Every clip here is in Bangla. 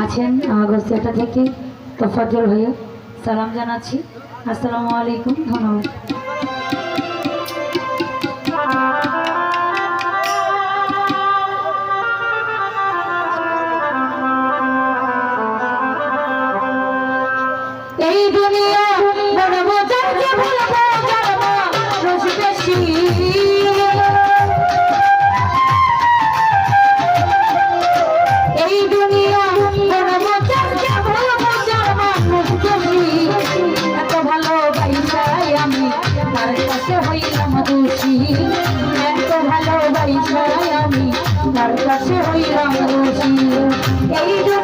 আছেন আমার গোস্তিটা থেকে তফাজল হয়ে সালাম জানাচ্ছি। আসসালামু আলাইকুম ধন্যবাদ। এই দুনিয়া বড় কাছে হইলাম দোষী। ভালোবাসি আমি তার কাছে হইলাম দোষী। এই জন্য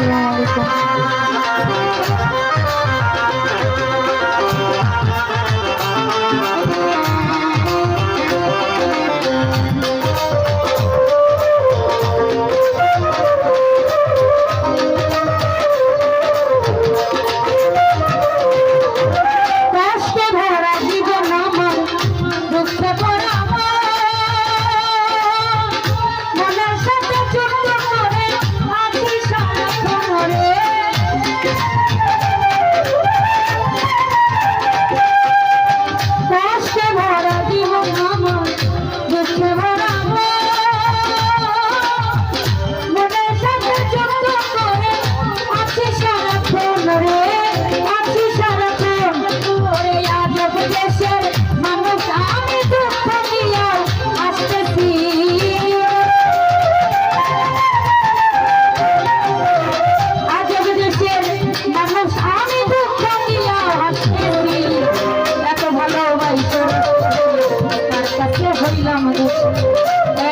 いや、あり。আমাদের।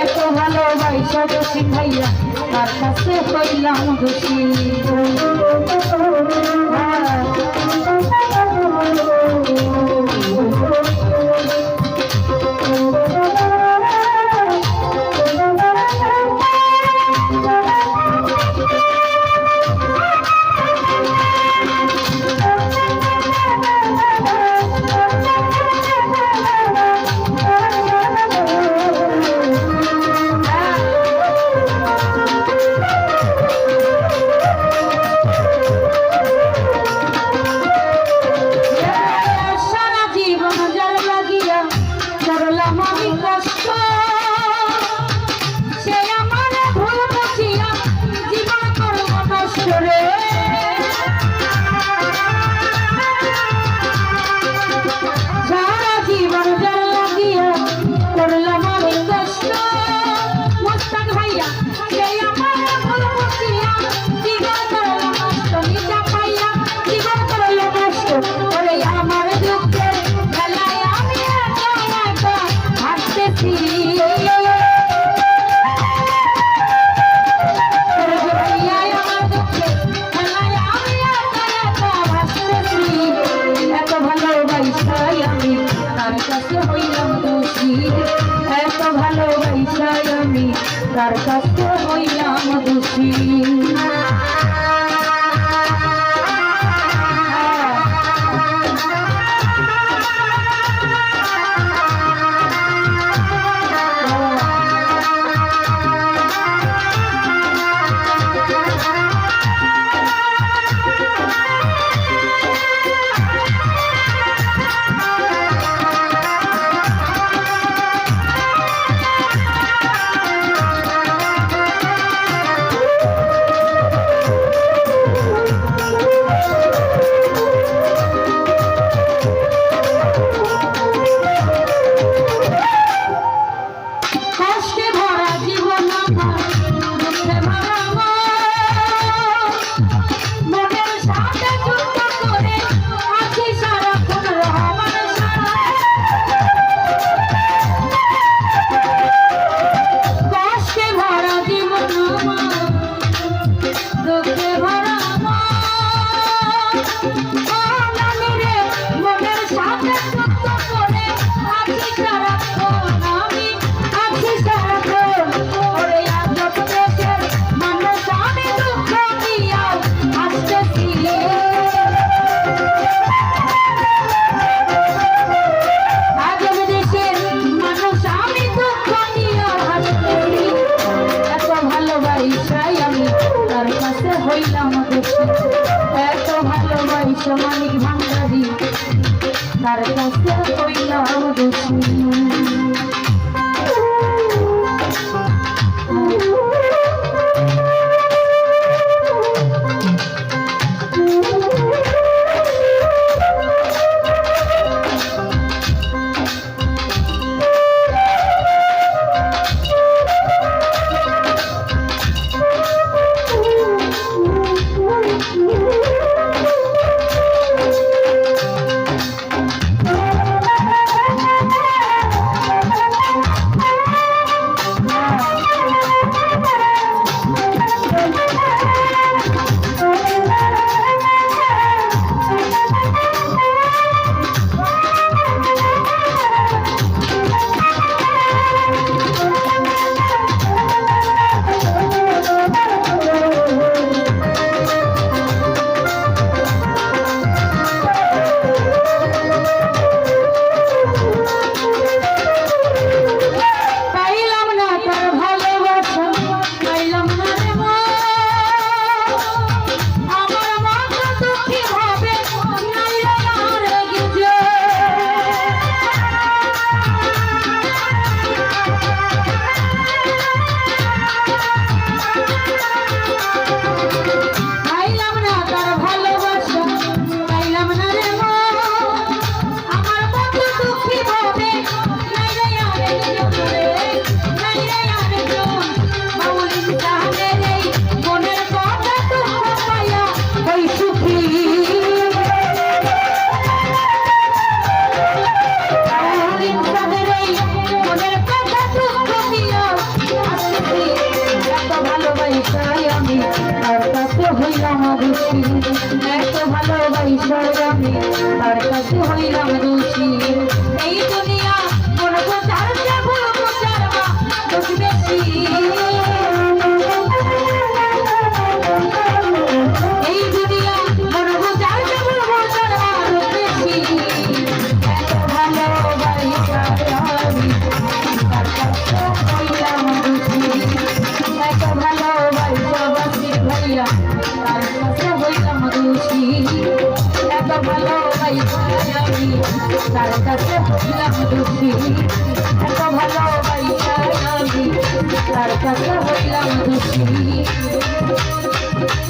এত ভালোবাসা দোষী ভাইয়া তার কাছে হইলাম দোষী।